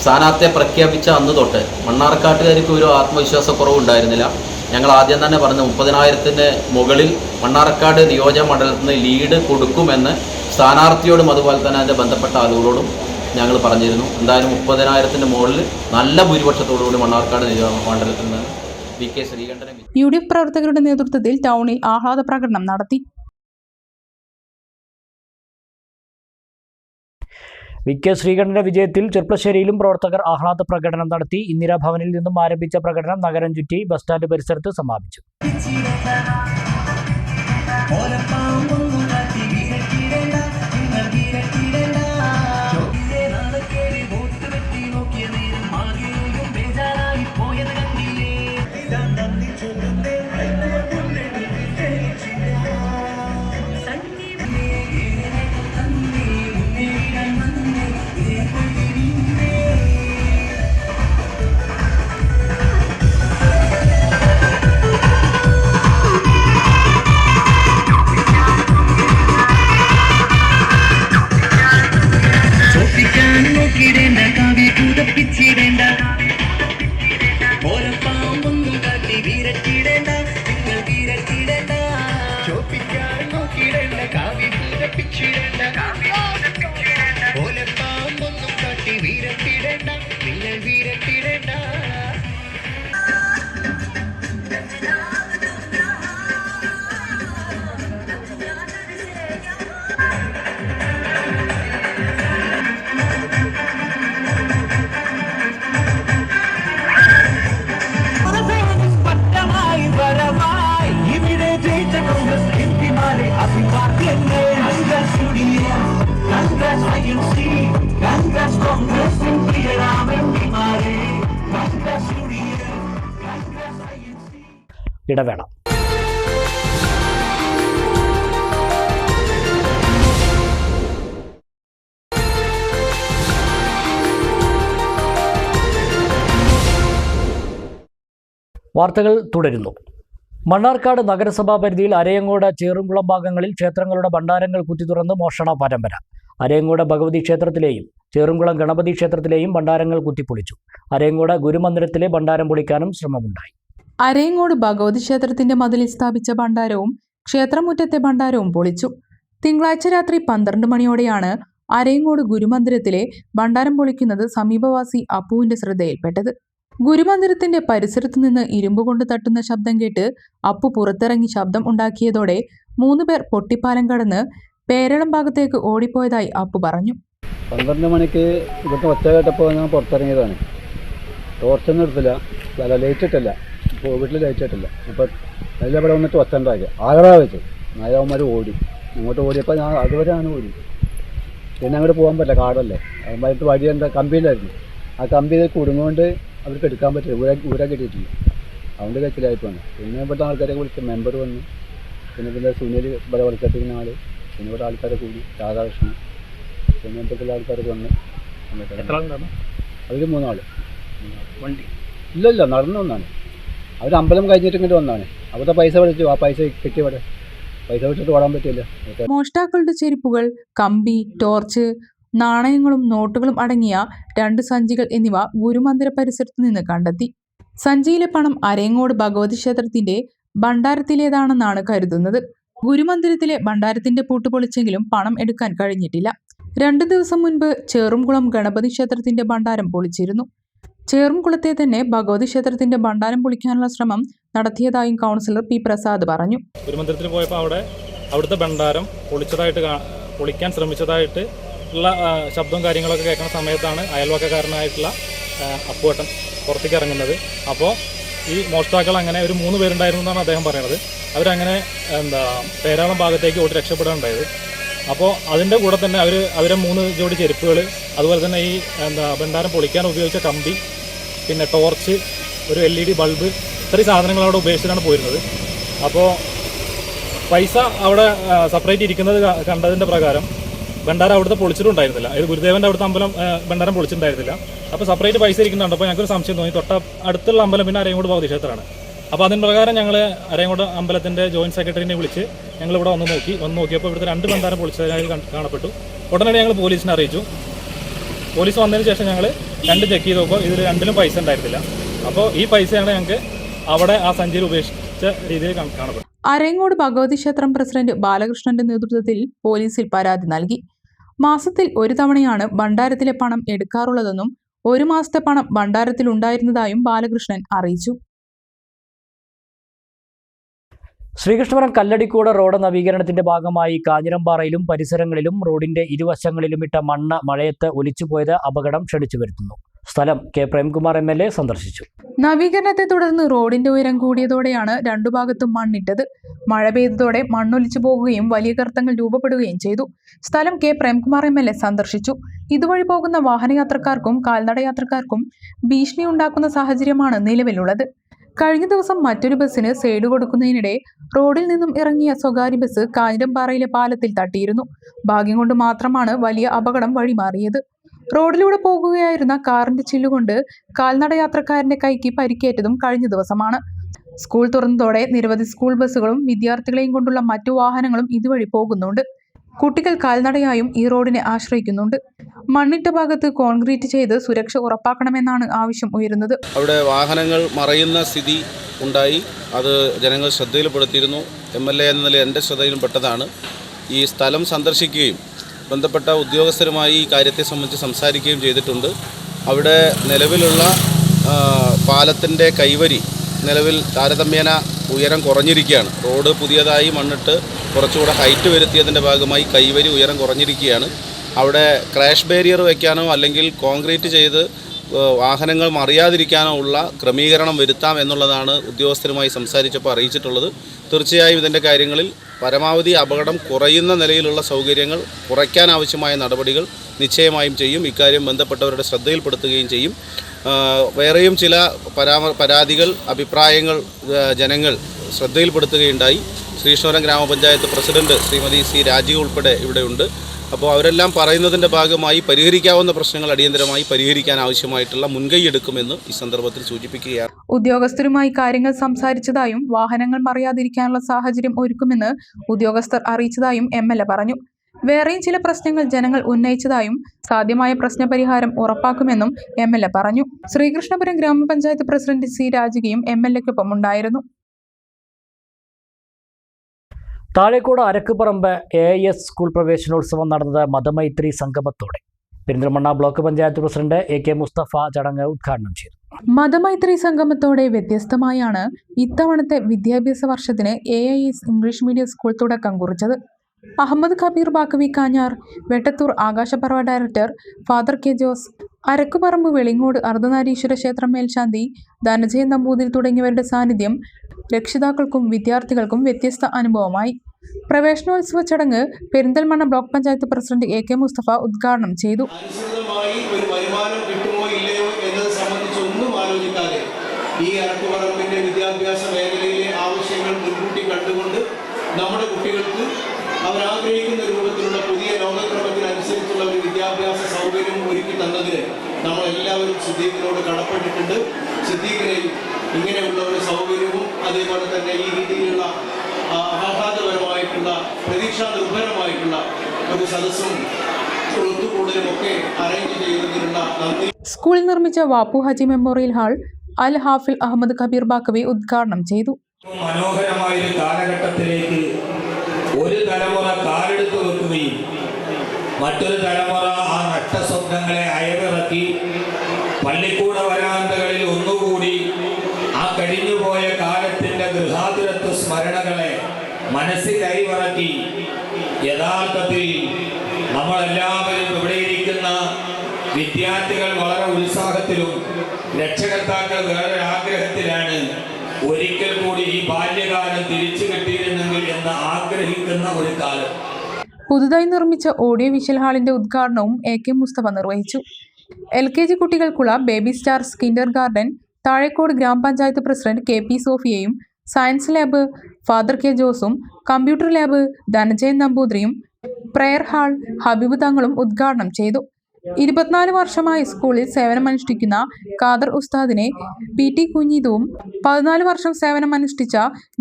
സ്ഥാനാർത്ഥിയെ പ്രഖ്യാപിച്ച അന്ന് തൊട്ട് മണ്ണാർക്കാട്ടുകാർക്ക് ഒരു ആത്മവിശ്വാസക്കുറവ് ഉണ്ടായിരുന്നില്ല ഞങ്ങൾ ആദ്യം തന്നെ പറഞ്ഞ മുപ്പതിനായിരത്തിന് മുകളിൽ മണ്ണാർക്കാട് നിയോജക മണ്ഡലത്തിന് ലീഡ് കൊടുക്കുമെന്ന് സ്ഥാനാർത്ഥിയോടും അതുപോലെ തന്നെ അതിന്റെ ബന്ധപ്പെട്ട ആളുകളോടും ഞങ്ങൾ പറഞ്ഞിരുന്നു. എന്തായാലും മുപ്പതിനായിരത്തിന്റെ മുകളിൽ നല്ല ഭൂരിപക്ഷത്തോടുകൂടി മണ്ണാർക്കാട് നിയോജക മണ്ഡലത്തിൽ നിന്ന് വി കെ ശ്രീകണ്ഠനെ യു ഡി എഫ് പ്രവർത്തകരുടെ നേതൃത്വത്തിൽ ടൗണിൽ ആഹ്ലാദ പ്രകടനം നടത്തി. വി കെ ശ്രീകണ്ഠന്റെ വിജയത്തിൽ ചെർപ്പശ്ശേരിയിലും പ്രവർത്തകർ ആഹ്ലാദ പ്രകടനം നടത്തി. ഇന്ദിരാഭവനിൽ നിന്നും ആരംഭിച്ച പ്രകടനം നഗരം ചുറ്റി ബസ് സ്റ്റാൻഡ് പരിസരത്ത് സമാപിച്ചു. കുതപ്പിച്ചിടേണ്ട ഓലപ്പാമ്പൊന്നും കാട്ടി വീരട്ടിടേണ്ട നിങ്ങൾ ഇടവേള. വാർത്തകൾ തുടരുന്നു. മണ്ണാർക്കാട് നഗരസഭാ പരിധിയിൽ അരയങ്ങോട് ചേറുംകുളം ഭാഗങ്ങളിൽ ക്ഷേത്രങ്ങളുടെ ഭണ്ഡാരങ്ങൾ കുത്തിത്തുറന്ന് മോഷണ പരമ്പര. അരയങ്ങോട് ഭഗവതി ക്ഷേത്രത്തിലെയും ചേറുംകുളം ഗണപതി ക്ഷേത്രത്തിലെയും ഭണ്ഡാരങ്ങൾ കുത്തിപ്പൊളിച്ചു. അരയങ്ങോട് ഗുരുമന്ദിരത്തിലെ ഭണ്ഡാരം പൊളിക്കാനും ശ്രമമുണ്ടായി. അരയങ്ങോട് ഭഗവതി ക്ഷേത്രത്തിന്റെ മതിലിൽ സ്ഥാപിച്ച ഭണ്ഡാരവും ക്ഷേത്രമുറ്റത്തെ ഭണ്ഡാരവും പൊളിച്ചു. തിങ്കളാഴ്ച രാത്രി പന്ത്രണ്ട് മണിയോടെയാണ് അരയങ്ങോട് ഗുരുമന്ദിരത്തിലെ ഭണ്ഡാരം പൊളിക്കുന്നത് സമീപവാസി അപ്പുവിന്റെ ശ്രദ്ധയിൽപ്പെട്ടത്. ഗുരുമന്ദിരത്തിന്റെ പരിസരത്തു നിന്ന് ഇരുമ്പ് കൊണ്ട് തട്ടുന്ന ശബ്ദം കേട്ട് അപ്പു പുറത്തിറങ്ങി ശബ്ദം ഉണ്ടാക്കിയതോടെ മൂന്നുപേർ പൊട്ടിപ്പാലം കടന്ന് പേരളം ഭാഗത്തേക്ക് ഓടിപ്പോയതായി അപ്പു പറഞ്ഞു. പന്ത്രണ്ട് മണിക്ക് ഇവിടുത്തെ ഒച്ച കേട്ടപ്പോൾ ഞാൻ പുറത്തിറങ്ങിയതാണ്. ടോർച്ചൊന്നും എടുത്തില്ല. ലൈറ്റ് ഇട്ടില്ല. വീട്ടിൽ ജയിച്ചിട്ടില്ല. ഇപ്പം അതിന്റെ അതിൽ അവിടെ വന്നിട്ട് ഒത്തണ്ടാക്കി ആഗ്രഹ വെച്ച്. നായവന്മാർ ഓടി. ഇങ്ങോട്ട് ഓടിയപ്പോൾ ഞാൻ അതുവരെ ആണ് ഓടി. പിന്നെ അങ്ങോട്ട് പോകാൻ പറ്റില്ല കാടല്ലേ. അതുമായിട്ട് വഴി എന്താ? കമ്പിയിലായിരുന്നു. ആ കമ്പിയിൽ കുടുങ്ങുകൊണ്ട് അവർക്ക് എടുക്കാൻ പറ്റില്ല. ഊര ഊരാ കിട്ടിയിട്ടില്ല. അതുകൊണ്ട് കച്ചിലായി പോണ്. പിന്നെ ഇവിടുത്തെ ആൾക്കാരെ വിളിച്ച് മെമ്പർ വന്നു. പിന്നെ പിന്നെ സുനിൽ ഇവിടെ വിളിച്ചിട്ടിരുന്ന ആൾ പിന്നെ ഇവിടെ ആൾക്കാരെ കൂടി. രാധാകൃഷ്ണൻ. പിന്നെ എന്തൊക്കെ ആൾക്കാരൊക്കെ വന്ന് അതിൽ മൂന്നാൾ വണ്ടി. ഇല്ല ഇല്ല നടന്നു വന്നാണ് അവർ അമ്പലം കഴിഞ്ഞിട്ട് ഇങ്ങോട്ട് വന്നാണ് അവിടുത്തെ പൈസ വിളിച്ചു ആ പൈസ കിട്ടിയവിടെ പൈസ വിട്ടിട്ട് ഓടാൻ പറ്റില്ല മോഷ്ടാക്കളുടെ ചെരുപ്പുകൾ കമ്പി ടോർച്ച് നാണയങ്ങളും നോട്ടുകളും അടങ്ങിയ രണ്ട് സഞ്ചികൾ എന്നിവ ഗുരുമന്ദിര പരിസരത്ത് നിന്ന് കണ്ടെത്തി. സഞ്ചിയിലെ പണം അരയങ്ങോട് ഭഗവതി ക്ഷേത്രത്തിന്റെ ഭണ്ഡാരത്തിലേതാണെന്നാണ് കരുതുന്നത്. ഗുരുമന്ദിരത്തിലെ ഭണ്ഡാരത്തിന്റെ പൂട്ട് പൊളിച്ചെങ്കിലും പണം എടുക്കാൻ കഴിഞ്ഞിട്ടില്ല. രണ്ടു ദിവസം മുൻപ് ചേറുംകുളം ഗണപതി ക്ഷേത്രത്തിന്റെ ഭണ്ഡാരം പൊളിച്ചിരുന്നു. ചേറുംകുളത്തെ തന്നെ ഭഗവതി ക്ഷേത്രത്തിന്റെ ഭണ്ഡാരം പൊളിക്കാനുള്ള ശ്രമം നടത്തിയതായും കൗൺസിലർ പി പ്രസാദ് പറഞ്ഞു. ഒരു മന്ദിരത്തിൽ പോയപ്പോൾ അവിടെ അവിടുത്തെ ഭണ്ഡാരം പൊളിച്ചതായിട്ട് പൊളിക്കാൻ ശ്രമിച്ചതായിട്ട് ഉള്ള ശബ്ദവും കാര്യങ്ങളൊക്കെ കേൾക്കുന്ന സമയത്താണ് അയൽവക്കക്കാരനായിട്ടുള്ള അപ്പുവേട്ടൻ പുറത്തേക്ക് ഇറങ്ങുന്നത്. അപ്പോൾ ഈ മോഷ്ടാക്കൾ അങ്ങനെ ഒരു മൂന്ന് പേരുണ്ടായിരുന്നു എന്നാണ് അദ്ദേഹം പറയുന്നത് അവരങ്ങനെ എന്താ പേരാളം ഭാഗത്തേക്ക് ഓടി രക്ഷപ്പെടാനുണ്ടായത്. അപ്പോൾ അതിന്റെ കൂടെ തന്നെ അവർ അവരെ മൂന്ന് ജോഡി ചെരുപ്പുകൾ അതുപോലെ തന്നെ ഈ എന്താ ഭണ്ഡാരം പൊളിക്കാൻ ഉപയോഗിച്ച കമ്പി പിന്നെ ടോർച്ച് ഒരു എൽ ഇ ഡി ബൾബ് ഇത്രയും സാധനങ്ങൾ അവിടെ ഉപേക്ഷിച്ചിട്ടാണ് പോയിരുന്നത്. അപ്പോൾ പൈസ അവിടെ സെപ്പറേറ്റ് ഇരിക്കുന്നത് കണ്ടതിന്റെ പ്രകാരം ഭണ്ഡാരം അവിടുത്തെ പൊളിച്ചിട്ടുണ്ടായിരുന്നില്ല. ഇത് ഗുരുദേവന്റെ അവിടുത്തെ അമ്പലം ഭണ്ഡാരം പൊളിച്ചിട്ടുണ്ടായിരുന്നില്ല. അപ്പോൾ സെപ്പറേറ്റ് പൈസ ഇരിക്കുന്നുണ്ട്. അപ്പോൾ ഞങ്ങൾക്കൊരു സംശയം തോന്നി. തൊട്ട അടുത്തുള്ള അമ്പലം പിന്നെ അരയങ്കോട് ഭഗവതി ക്ഷേത്രമാണ്. അപ്പോൾ അതിന് പ്രകാരം ഞങ്ങൾ അരയങ്കോട് അമ്പലത്തിന്റെ ജോയിന്റ് സെക്രട്ടറിനെ വിളിച്ച് ഞങ്ങൾ ഇവിടെ വന്ന് നോക്കി. വന്ന് നോക്കിയപ്പോൾ ഇവിടുത്തെ രണ്ട് ഭണ്ഡാരം പൊളിച്ചതായി കാണപ്പെട്ടു. ഉടനടി ഞങ്ങൾ പോലീസിനെ അറിയിച്ചു. പോലീസ് വന്നതിന് ശേഷം ഞങ്ങൾ രണ്ട് ചെക്ക് ചെയ്ത് നോക്കുമ്പോൾ ഇതിൽ രണ്ടിലും പൈസ ഉണ്ടായിരുന്നില്ല. അപ്പോൾ ഈ പൈസയാണ് ഞങ്ങൾക്ക് അവിടെ ആ സഞ്ചിയിൽ ഉപേക്ഷിച്ച രീതിയിൽ കാണപ്പെടുന്നത്. അരയങ്ങോട് ഭഗവതി ക്ഷേത്രം പ്രസിഡന്റ് ബാലകൃഷ്ണന്റെ നേതൃത്വത്തിൽ പോലീസിൽ പരാതി നൽകി. മാസത്തിൽ ഒരു തവണയാണ് ഭണ്ഡാരത്തിലെ പണം എടുക്കാറുള്ളതെന്നും ഒരു മാസത്തെ പണം ഭണ്ഡാരത്തിൽ ഉണ്ടായിരുന്നതായും ബാലകൃഷ്ണൻ അറിയിച്ചു. ശ്രീകൃഷ്ണപുരം കല്ലടിക്കോട് റോഡ് നവീകരണത്തിന്റെ ഭാഗമായി കാഞ്ഞിരമ്പാറയിലും പരിസരങ്ങളിലും റോഡിന്റെ ഇരുവശങ്ങളിലും ഇട്ട മണ്ണ് മഴയത്ത് ഒലിച്ചുപോയത് അപകടം ക്ഷണിച്ചു വരുത്തുന്നു. സ്ഥലം K Premkumar M L A സന്ദർശിച്ചു. നവീകരണത്തെ തുടർന്ന് റോഡിന്റെ ഉയരം കൂടിയതോടെയാണ് രണ്ടു ഭാഗത്തും മണ്ണിട്ടത്. മഴ പെയ്തതോടെ മണ്ണൊലിച്ചു പോകുകയും വലിയ ഗർത്തങ്ങൾ രൂപപ്പെടുകയും ചെയ്തു. സ്ഥലം K Premkumar M L A സന്ദർശിച്ചു. ഇതുവഴി പോകുന്ന വാഹനയാത്രക്കാർക്കും കാൽനടയാത്രക്കാർക്കും ഭീഷണി ഉണ്ടാക്കുന്ന സാഹചര്യമാണ് നിലവിലുള്ളത്. കഴിഞ്ഞ ദിവസം മറ്റൊരു ബസ്സിന് സൈഡ് കൊടുക്കുന്നതിനിടെ റോഡിൽ നിന്നും ഇറങ്ങിയ സ്വകാര്യ ബസ് കാഞ്ഞിരംപാറയിലെ പാലത്തിൽ തട്ടിയിരുന്നു. ഭാഗ്യം കൊണ്ട് മാത്രമാണ് വലിയ അപകടം വഴിമാറിയത്. റോഡിലൂടെ പോകുകയായിരുന്ന കാറിന്റെ ചില്ലുകൊണ്ട് കാൽനടയാത്രക്കാരന്റെ കൈക്ക് പരിക്കേറ്റതും കഴിഞ്ഞ ദിവസമാണ്. സ്കൂൾ തുറന്നതോടെ നിരവധി സ്കൂൾ ബസ്സുകളും വിദ്യാർത്ഥികളെയും കൊണ്ടുള്ള മറ്റു വാഹനങ്ങളും ഇതുവഴി പോകുന്നുണ്ട്. കുട്ടികൾ കാൽനടയായും ഈ റോഡിനെ ആശ്രയിക്കുന്നുണ്ട്. മണ്ണിട്ട ഭാഗത്ത് കോൺക്രീറ്റ് ചെയ്ത് സുരക്ഷ ഉറപ്പാക്കണമെന്നാണ് ആവശ്യം ഉയരുന്നത്. അവിടെ വാഹനങ്ങൾ മറയുന്ന സ്ഥിതി ഉണ്ടായി. അത് ജനങ്ങൾ ശ്രദ്ധയിൽപ്പെടുത്തിയിരുന്നു. എം എൽ എ എന്ന നില എന്റെ ശ്രദ്ധയിലും പെട്ടതാണ്. ഈ സ്ഥലം സന്ദർശിക്കുകയും ബന്ധപ്പെട്ട ഉദ്യോഗസ്ഥരുമായി ഈ കാര്യത്തെ സംബന്ധിച്ച് സംസാരിക്കുകയും ചെയ്തിട്ടുണ്ട്. അവിടെ നിലവിലുള്ള പാലത്തിന്റെ കൈവരി നിലവിൽ താരതമ്യേന ഉയരം കുറഞ്ഞിരിക്കുകയാണ്. റോഡ് പുതിയതായി മണ്ണിട്ട് കുറച്ചുകൂടെ ഹൈറ്റ് വരുത്തിയതിന്റെ ഭാഗമായി കൈവരി ഉയരം കുറഞ്ഞിരിക്കുകയാണ്. അവിടെ ക്രാഷ് ബാരിയർ വയ്ക്കാനോ അല്ലെങ്കിൽ കോൺക്രീറ്റ് ചെയ്ത് വാഹനങ്ങൾ മറിയാതിരിക്കാനോ ഉള്ള ക്രമീകരണം വരുത്താം എന്നുള്ളതാണ് ഉദ്യോഗസ്ഥരുമായി സംസാരിച്ചപ്പോൾ അറിയിച്ചിട്ടുള്ളത്. തീർച്ചയായും ഇതിന്റെ കാര്യങ്ങളിൽ പരമാവധി അപകടം കുറയുന്ന നിലയിലുള്ള സൗകര്യങ്ങൾ കുറയ്ക്കാനാവശ്യമായ നടപടികൾ നിശ്ചയമായും ചെയ്യും. ഇക്കാര്യം ബന്ധപ്പെട്ടവരുടെ ശ്രദ്ധയിൽപ്പെടുത്തുകയും ചെയ്യും. വേറെയും ചില പരാമ പരാതികൾ അഭിപ്രായങ്ങൾ ജനങ്ങൾ ശ്രദ്ധയിൽപ്പെടുത്തുകയുണ്ടായി. ശ്രീശ്വരം ഗ്രാമപഞ്ചായത്ത് പ്രസിഡന്റ് ശ്രീമതി സി രാജീവ് ഉൾപ്പെടെ ഇവിടെയുണ്ട് അപ്പോൾ അവരെല്ലാം പറയുന്നതിന്റെ ഭാഗമായി പരിഹരിക്കാവുന്ന പ്രശ്നങ്ങൾ അടിയന്തരമായി പരിഹരിക്കാൻ ആവശ്യമായിട്ടുള്ള മുൻകൈ എടുക്കുമെന്ന് ഈ സന്ദർഭത്തിൽ സൂചിപ്പിക്കുകയാണ്. ഉദ്യോഗസ്ഥരുമായി കാര്യങ്ങൾ സംസാരിച്ചതായും വാഹനങ്ങൾ മറിയാതിരിക്കാനുള്ള സാഹചര്യം ഒരുക്കുമെന്ന് ഉദ്യോഗസ്ഥർ അറിയിച്ചതായും എം പറഞ്ഞു. വേറെയും ചില പ്രശ്നങ്ങൾ ജനങ്ങൾ ഉന്നയിച്ചതായും സാധ്യമായ പ്രശ്നപരിഹാരം ഉറപ്പാക്കുമെന്നും എം എൽ എ പറഞ്ഞു. ശ്രീകൃഷ്ണപുരം ഗ്രാമപഞ്ചായത്ത് പ്രസിഡന്റ് സി രാജികയും എം എൽ എക്കൊപ്പം ഉണ്ടായിരുന്നു. Thazhekode Arakkuparamba A S school പ്രവേശനോത്സവം നടന്നത് മതമൈത്രി സംഗമത്തോടെ. Perinthalmanna block panchayat president A K Musthafa ചടങ്ങ് ഉദ്ഘാടനം ചെയ്തു. മതമൈത്രി സംഗമത്തോടെ വ്യത്യസ്തമായാണ് ഇത്തവണത്തെ വിദ്യാഭ്യാസ വർഷത്തിന് A I S English medium school തുടക്കം കുറിച്ചത്. Ahammed Kabeer Baqavi Kanjar Vettathur Akashaparva director father K Jose Arakkuparamba Velingode Ardhanarishwara ക്ഷേത്രം മേൽശാന്തി ധനജയൻ നമ്പൂതിരി തുടങ്ങിയവരുടെ സാന്നിധ്യം രക്ഷിതാക്കൾക്കും വിദ്യാർത്ഥികൾക്കും വ്യത്യസ്ത അനുഭവമായി. പ്രവേശനോത്സവ ചടങ്ങ് Perinthalmanna block panchayat president A K Musthafa ഉദ്ഘാടനം ചെയ്തു. എല്ലാവരും സിദ്ദീഖിനോട് കടപ്പെട്ടിട്ടുണ്ട്. സിദ്ദീഖിനെയും ഇങ്ങനെയുള്ള ഒരു സൗകര്യവും അതേപോലെ തന്നെ ഈ രീതിയിലുള്ള ആഹ്ലാദപരമായിട്ടുള്ള പ്രതീക്ഷാ നിർഭരമായിട്ടുള്ള ഒരു സദസ്സും സ്കൂളിൽ നിർമ്മിച്ച വാപ്പു ഹജി മെമ്മോറിയൽ ഹാൾ അൽ ഹാഫിൽ അഹമ്മദ് കബീർ ബാക്കവി ഉദ്ഘാടനം ചെയ്തു. മനോഹരമായ ഒരു കാലഘട്ടത്തിലേക്ക് ഒരു തലമുറ കാലെടുത്ത് വെക്കുകയും മറ്റൊരു തലമുറ ആ നട്ട സ്വപ്നങ്ങളെ യഥാർത്ഥത്തിൽ നമ്മളെല്ലാവരും ഇവിടെ ഇരിക്കുന്ന വിദ്യാർത്ഥികൾ വളരെ ഉത്സാഹത്തിലും രക്ഷകർത്താക്കൾ വേറെ ആഗ്രഹത്തിലാണ് ഒരിക്കൽ കൂടി ഈ ബാല്യകാലം തിരിച്ചു കിട്ടിയിരുന്നെങ്കിൽ എന്ന് ആഗ്രഹിക്കുന്ന ഒരു കാലം. പുതുതായി നിർമ്മിച്ച ഓഡിയോ വിഷൽ ഹാളിന്റെ ഉദ്ഘാടനവും എ കെ മുസ്തഫ നിർവഹിച്ചു. എൽ കെ ജി കുട്ടികൾക്കുള്ള baby star kindergarten Thazhekode ഗ്രാമപഞ്ചായത്ത് പ്രസിഡന്റ് കെ പി സോഫിയയും സയൻസ് ലാബ് ഫാദർ കെ ജോസും കമ്പ്യൂട്ടർ ലാബ് ധനജയൻ നമ്പൂതിരിയും പ്രെയർ ഹാൾ ഹബീബ് തങ്ങളും ഉദ്ഘാടനം ചെയ്തു. ഇരുപത്തിനാല് വർഷമായി സ്കൂളിൽ സേവനമനുഷ്ഠിക്കുന്ന ഖാദർ ഉസ്താദിനെ പി ടി കുഞ്ഞിതുവും പതിനാല് വർഷം സേവനമനുഷ്ഠിച്ച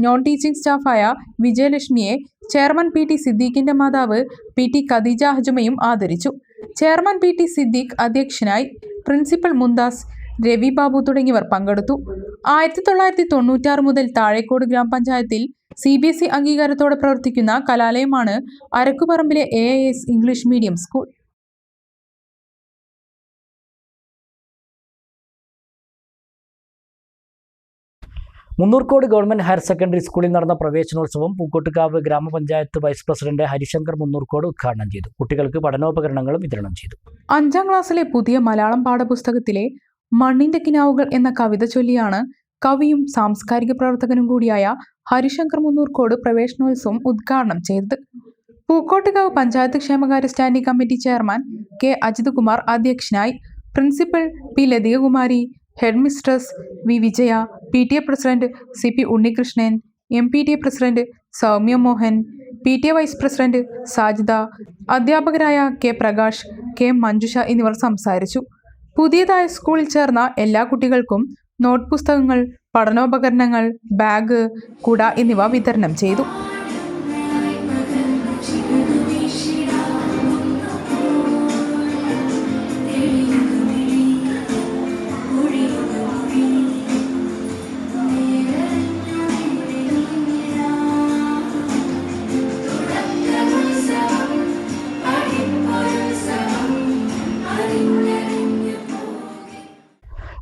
നോൺ ടീച്ചിങ് സ്റ്റാഫായ വിജയലക്ഷ്മിയെ ചെയർമാൻ പി ടി സിദ്ദീഖിന്റെ മാതാവ് പി ടി ഖദീജ ഹജുമയും ആദരിച്ചു. ചെയർമാൻ പി ടി സിദ്ദീഖ് അധ്യക്ഷനായി പ്രിൻസിപ്പൽ മുന്താസ് രവി ബാബു തുടങ്ങിയവർ പങ്കെടുത്തു. ആയിരത്തി തൊള്ളായിരത്തി തൊണ്ണൂറ്റാറ് മുതൽ താഴേക്കോട് ഗ്രാമപഞ്ചായത്തിൽ സി ബി എസ് ഇ അംഗീകാരത്തോടെ പ്രവർത്തിക്കുന്ന കലാലയമാണ് അരക്കുപറമ്പിലെ A S English medium school. Munnurkode government higher secondary സ്കൂളിൽ നടന്ന പ്രവേശനോത്സവം പൂക്കോട്ടുകാവ് ഗ്രാമപഞ്ചായത്ത് വൈസ് പ്രസിഡന്റ് ഹരിശങ്കർ മുന്നൂർക്കോട് ഉദ്ഘാടനം ചെയ്തു. കുട്ടികൾക്ക് പഠനോപകരണങ്ങളും വിതരണം ചെയ്തു. അഞ്ചാം ക്ലാസ്സിലെ പുതിയ മലയാളം പാഠപുസ്തകത്തിലെ മണ്ണിന്റെ കിനാവുകൾ എന്ന കവിത ചൊല്ലിയാണ് കവിയും സാംസ്കാരിക പ്രവർത്തകനും കൂടിയായ ഹരിശങ്കർ മുന്നൂർക്കോട് പ്രവേശനോത്സവം ഉദ്ഘാടനം ചെയ്തത്. പൂക്കോട്ടുകാവ് പഞ്ചായത്ത് ക്ഷേമകാര്യ standing committee chairman K Ajith Kumar അധ്യക്ഷനായി principal P Lathikakumari head mistress V Vijaya P T A president C P Unnikrishnan M P T A president Saumya Mohan P T A vice president Sajida അധ്യാപകരായ K Prakash K Manjusha എന്നിവർ സംസാരിച്ചു. പുതിയതായി സ്കൂളിൽ ചേർന്ന എല്ലാ കുട്ടികൾക്കും not പുസ്തകങ്ങൾ പഠനോപകരണങ്ങൾ ബാഗ് കുട എന്നിവ വിതരണം ചെയ്തു.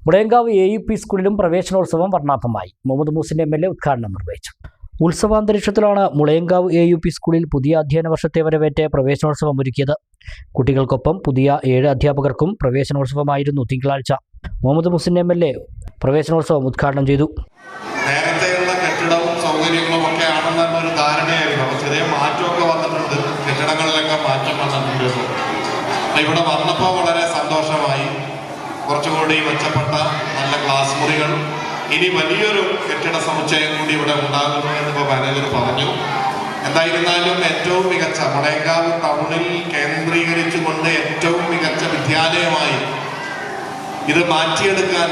മുളയങ്കാവ് എ യു പി സ്കൂളിലും പ്രവേശനോത്സവം വർണാഭമായി. Muhammad Muhsin M L A ഉദ്ഘാടനം നിർവഹിച്ചു. ഉത്സവാന്തരീക്ഷത്തിലാണ് മുളയങ്കാവ് എ യു പി സ്കൂളിൽ പുതിയ അധ്യയന വർഷത്തെ വരവേറ്റ് പ്രവേശനോത്സവം ഒരുക്കിയത്. കുട്ടികൾക്കൊപ്പം പുതിയ ഏഴ് അധ്യാപകർക്കും പ്രവേശനോത്സവമായിരുന്നു തിങ്കളാഴ്ച. Muhammad Muhsin M L A പ്രവേശനോത്സവം ഉദ്ഘാടനം ചെയ്തു. നേരത്തെയുള്ള കെട്ടിടവും സൗകര്യങ്ങളും ഒക്കെ ആണെന്നുള്ള ഒരു ധാരണയായിരുന്നു. ചെറിയ മാറ്റമൊക്കെ വന്നിട്ടുണ്ട്. കെട്ടിടങ്ങളിലൊക്കെ മാറ്റം വന്നിട്ടുണ്ട്. ഇവിടെ വന്നപ്പോൾ കുറച്ചുകൂടി മെച്ചപ്പെട്ട നല്ല ക്ലാസ് മുറികൾ ഇനി വലിയൊരു കെട്ടിട സമുച്ചയം കൂടി ഇവിടെ ഉണ്ടാകുന്നു എന്നിപ്പോൾ മാനേജർ പറഞ്ഞു. എന്തായിരുന്നാലും ഏറ്റവും മികച്ച മടേക്കാവ് ടൗണിൽ കേന്ദ്രീകരിച്ചുകൊണ്ട് ഏറ്റവും മികച്ച വിദ്യാലയമായി ഇത് മാറ്റിയെടുക്കാൻ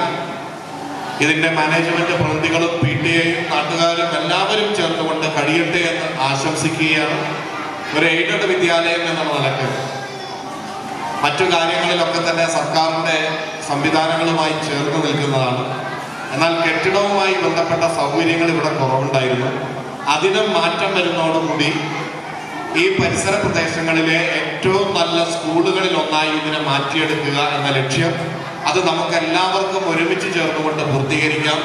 ഇതിന്റെ മാനേജ്മെന്റ് പ്രതിനിധികളും പി ടി എയും നാട്ടുകാരും എല്ലാവരും ചേർന്നുകൊണ്ട് കഴിയട്ടെ എന്ന് ആശംസിക്കുകയാണ്. ഒരു എയ്ഡഡ് വിദ്യാലയം എന്നുള്ള നിലയ്ക്ക് മറ്റു കാര്യങ്ങളിലൊക്കെ തന്നെ സർക്കാരിന്റെ സംവിധാനങ്ങളുമായി ചേർന്ന് നിൽക്കുന്നതാണ്. എന്നാൽ കെട്ടിടവുമായി ബന്ധപ്പെട്ട സൗകര്യങ്ങൾ ഇവിടെ കുറവുണ്ടായിരുന്നു. അതിനും മാറ്റം വരുന്നതോടുകൂടി ഈ പരിസര പ്രദേശങ്ങളിലെ ഏറ്റവും നല്ല സ്കൂളുകളിൽ ഒന്നായി ഇതിനെ മാറ്റിയെടുക്കുക എന്ന ലക്ഷ്യം അത് നമുക്ക് എല്ലാവർക്കും ഒരുമിച്ച് ചേർന്നുകൊണ്ട് പൂർത്തീകരിക്കാം.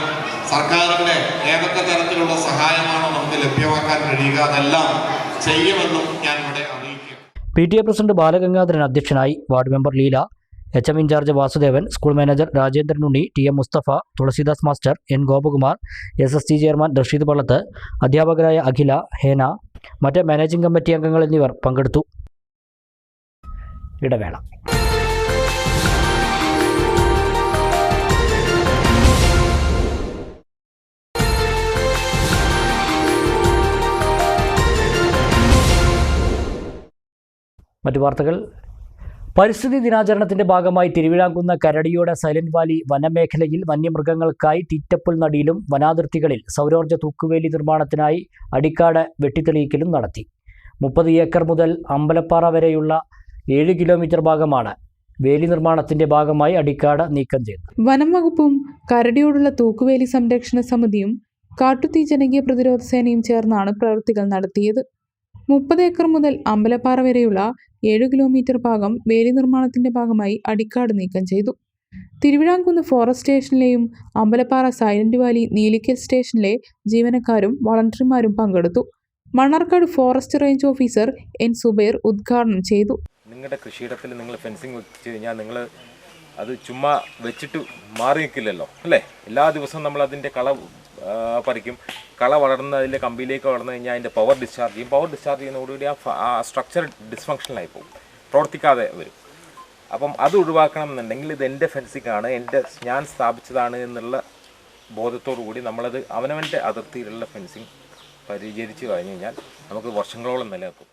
സർക്കാരിന്റെ ഏതൊക്കെ തരത്തിലുള്ള സഹായമാണോ നമുക്ക് ലഭ്യമാക്കാൻ കഴിയുക അതെല്ലാം ചെയ്യുമെന്നും ഞാൻ P T A president Balagangadharan അധ്യക്ഷനായി ward member Leela H M in charge Vasudevan school manager Rajendran Unni T M Musthafa Thulasidas master N Gopakumar S S T chairman Rasheed Pallath അധ്യാപകരായ അഖില ഹേന മറ്റ് മാനേജിംഗ് കമ്മിറ്റി അംഗങ്ങൾ എന്നിവർ പങ്കെടുത്തു. ഇടവേള. മറ്റു വാർത്തകൾ. പരിസ്ഥിതി ദിനാചരണത്തിന്റെ ഭാഗമായി തിരുവിഴാങ്കുന്ന കരടിയോട് സൈലന്റ് വാലി വനമേഖലയിൽ വന്യമൃഗങ്ങൾക്കായി തീറ്റപ്പുൽ നടിയിലും വനാതിർത്തികളിൽ സൗരോർജ തൂക്കുവേലി നിർമ്മാണത്തിനായി അടിക്കാട് വെട്ടിത്തെളിയിക്കലും നടത്തി. മുപ്പത് ഏക്കർ മുതൽ അമ്പലപ്പാറ വരെയുള്ള ഏഴ് കിലോമീറ്റർ ഭാഗമാണ് വേലി നിർമ്മാണത്തിന്റെ ഭാഗമായി അടിക്കാട് നീക്കം ചെയ്തത്. വനം വകുപ്പും കരടിയോടുള്ള തൂക്കുവേലി സംരക്ഷണ സമിതിയും കാട്ടുതീ ജനകീയ പ്രതിരോധ സേനയും ചേർന്നാണ് പ്രവൃത്തികൾ നടത്തിയത്. മുപ്പത് ഏക്കർ മുതൽ അമ്പലപ്പാറ വരെയുള്ള ഏഴ് കിലോമീറ്റർ ഭാഗം വേലി നിർമ്മാണത്തിന്റെ ഭാഗമായി അടിക്കാട് നീക്കം ചെയ്തു. തിരുവിഴാംകുന്ന് ഫോറസ്റ്റ് സ്റ്റേഷനിലെയും അമ്പലപ്പാറ സൈലന്റ് വാലി നീലിക്കൽ സ്റ്റേഷനിലെ ജീവനക്കാരും വളണ്ടിയർമാരും പങ്കെടുത്തു. Mannarkkad forest range officer N Subair ഉദ്ഘാടനം ചെയ്തു. നിങ്ങളുടെ കൃഷിയിടത്തിൽ നിങ്ങൾ ഫെൻസിങ് വെച്ച് കഴിഞ്ഞാൽ നിങ്ങൾ അത് ചുമ്മാ വെച്ചിട്ട് മാറി നിൽക്കില്ലല്ലോ അല്ലേ? എല്ലാ ദിവസവും നമ്മൾ അതിന്റെ കള പറിക്കും. കള വളർന്ന് അതിന്റെ കമ്പിയിലേക്ക് വളർന്നു കഴിഞ്ഞാൽ അതിന്റെ പവർ ഡിസ്ചാർജ് ചെയ്യും. പവർ ഡിസ്ചാർജ് ചെയ്യുന്നതോടുകൂടി ആ സ്ട്രക്ചർ ഡിസ്ഫങ്ഷനായി പോകും. പ്രവർത്തിക്കാതെ വരും. അപ്പം അത് ഒഴിവാക്കണം എന്നുണ്ടെങ്കിൽ ഇത് എന്റെ ഫെൻസിങ്ങാണ് എന്റെ ഞാൻ സ്ഥാപിച്ചതാണ് എന്നുള്ള ബോധത്തോടു കൂടി നമ്മളത് അവനവന്റെ അതിർത്തിയിലുള്ള ഫെൻസിങ് പരിചരിച്ച് കഴിഞ്ഞു കഴിഞ്ഞാൽ നമുക്ക് വർഷങ്ങളോളം നിലനിൽക്കും.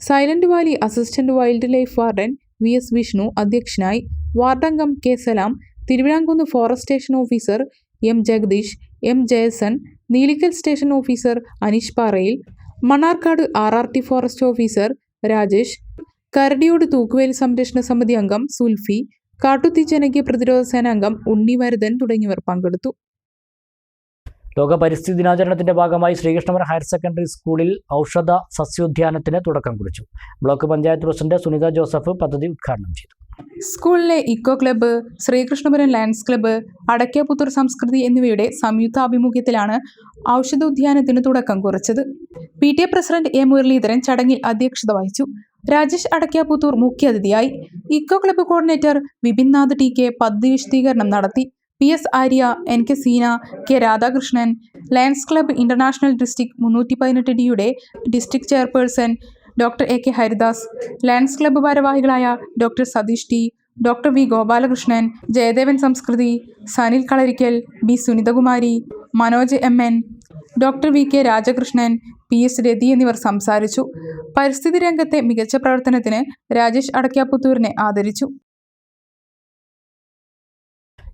Silent valley assistant wildlife warden V S Vishnu അധ്യക്ഷനായി വാർഡംഗം K Salam Thiruvizhamkunnu forest station officer M Jagadeesh M Jaison Neelikkal station officer Aneesh Parayil Mannarkkad R R T forest officer Rajesh Karadiyode Thookkuvel സംരക്ഷണ സമിതി അംഗം സുൽഫി കാട്ടുതീ ജനകീയ പ്രതിരോധ സേന അംഗം ഉണ്ണിവരദൻ തുടങ്ങിയവർ പങ്കെടുത്തു. ലോക പരിസ്ഥിതി ദിനാചരണത്തിന്റെ ഭാഗമായി ശ്രീകൃഷ്ണപുരം ഹയർ സെക്കൻഡറി സ്കൂളിൽ ഔഷധ സസ്യോദ്യാനത്തിന് തുടക്കം കുറിച്ചു. Block panchayat president Sunitha Joseph പദ്ധതി ഉദ്ഘാടനം ചെയ്തു. സ്കൂളിലെ eco club Sreekrishnapuram Lions Club Adakkaputhur Samskriti എന്നിവയുടെ സംയുക്താഭിമുഖ്യത്തിലാണ് ഔഷധോദ്യാനത്തിന് തുടക്കം കുറിച്ചത്. P T A president A Muraleedharan ചടങ്ങിൽ അധ്യക്ഷത വഹിച്ചു. രാജേഷ് അടയ്ക്കാപുത്തൂർ മുഖ്യാതിഥിയായി eco club coordinator Vipinnath T K പദ്ധതി വിശദീകരണം നടത്തി. P S Arya N K Seena K Radhakrishnan Lions Club international district മുന്നൂറ്റി പതിനെട്ട് ഡിയുടെ district chairperson doctor A K Haridas Lions Club ഭാരവാഹികളായ doctor Satheesh T doctor V Gopalakrishnan Jayadevan Samskriti Sanil Kalarikkal B Sunithakumari Manoj M N doctor V K Rajakrishnan P S Rathi എന്നിവർ സംസാരിച്ചു. പരിസ്ഥിതി രംഗത്തെ മികച്ച പ്രവർത്തനത്തിന് രാജേഷ് അടക്കാപ്പുത്തൂരിനെ ആദരിച്ചു.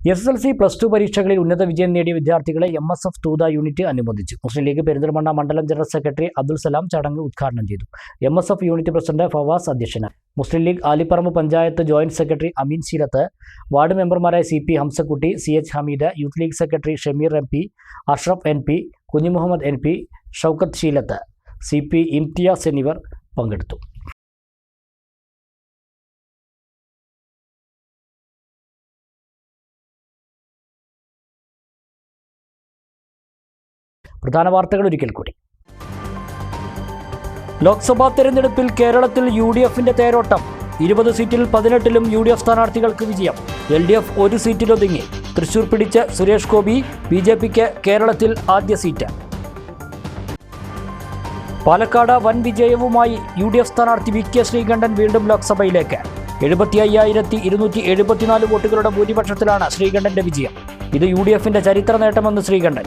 S L C plus two പരീക്ഷകളിൽ ഉന്നത വിജയം നേടിയ വിദ്യാർത്ഥികളെ M S F Thootha unit അനുമോദിച്ചു. മുസ്ലിം ലീഗ് പെരിന്തൽമണ്ണ മണ്ഡലം ജനറൽ സെക്രട്ടറി അബ്ദുൽ സലാം ചടങ്ങ് ഉദ്ഘാടനം ചെയ്തു. M S F unit president Fawas അധ്യക്ഷനായി. Muslim League Alipparamba panchayat joint secretary Ameen Sheelath ward മെമ്പർമാരായ C P Hamsakutty C H Hameed Youth League secretary Shameer M P Ashraf N P Kunjimuhammed N P Shoukath Sheelath C P Imthiyas എന്നിവർ പങ്കെടുത്തു. പ്രധാന വാർത്തകൾ ഒരിക്കൽ കൂടി. ലോക്സഭാ തെരഞ്ഞെടുപ്പിൽ കേരളത്തിൽ U D എഫിന്റെ തേരോട്ടം. ഇരുപത് സീറ്റിൽ പതിനെട്ടിലും യു ഡി എഫ് സ്ഥാനാർത്ഥികൾക്ക് വിജയം. എൽ ഡി എഫ് ഒരു സീറ്റിലൊതുങ്ങി. തൃശൂർ പിടിച്ച് സുരേഷ് ഗോപി ബി ജെ പിക്ക് കേരളത്തിൽ ആദ്യ സീറ്റ്. പാലക്കാട് വൻ വിജയവുമായി യു ഡി എഫ് സ്ഥാനാർത്ഥി വി കെ ശ്രീകണ്ഠൻ വീണ്ടും ലോക്സഭയിലേക്ക്. എഴുപത്തി അയ്യായിരത്തി ഇരുന്നൂറ്റി എഴുപത്തിനാല് വോട്ടുകളുടെ ഭൂരിപക്ഷത്തിലാണ് ശ്രീകണ്ഠന്റെ വിജയം ഇത് യു ഡി എഫിന്റെ ചരിത്ര നേട്ടമെന്ന് ശ്രീകണ്ഠൻ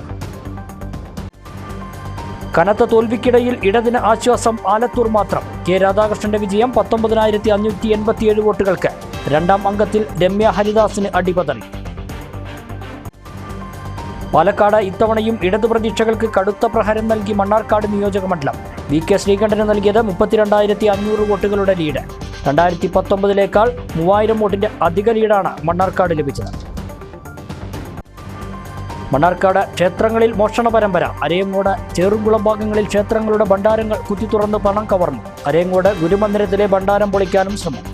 കനത്ത തോൽവിക്കിടയിൽ ഇടതിന് ആശ്വാസം ആലത്തൂർ മാത്രം. കെ രാധാകൃഷ്ണന്റെ വിജയം പത്തൊമ്പതിനായിരത്തി അഞ്ഞൂറ്റി എൺപത്തിയേഴ് വോട്ടുകൾക്ക്. രണ്ടാം അംഗത്തിൽ രമ്യ ഹരിദാസിന് അടിപതറി പാലക്കാട് ഇത്തവണയും ഇടതു പ്രതീക്ഷകൾക്ക് കടുത്ത പ്രഹരം നൽകി മണ്ണാർക്കാട് നിയോജക മണ്ഡലം. വി കെ ശ്രീകണ്ഠന് നൽകിയത് മുപ്പത്തിരണ്ടായിരത്തി അഞ്ഞൂറ് വോട്ടുകളുടെ ലീഡ്. രണ്ടായിരത്തി പത്തൊമ്പതിലേക്കാൾ മൂവായിരം വോട്ടിന്റെ അധിക ലീഡാണ് മണ്ണാർക്കാട് ലഭിച്ചത്. മണ്ണാർക്കാട് ക്ഷേത്രങ്ങളിൽ മോഷണ പരമ്പര. അരയങ്ങോട് ചേറുംകുളം ഭാഗങ്ങളിൽ ക്ഷേത്രങ്ങളുടെ ഭണ്ഡാരങ്ങൾ കുത്തിത്തുറന്ന് പണം കവർന്നു. അരയങ്ങോട് ഗുരുമന്ദിരത്തിലെ ഭണ്ഡാരം പൊളിക്കാനും ശ്രമം.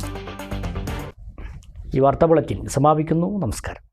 ഈ വാർത്താ ബുള്ളറ്റിൻ സമാപിക്കുന്നു. നമസ്കാരം.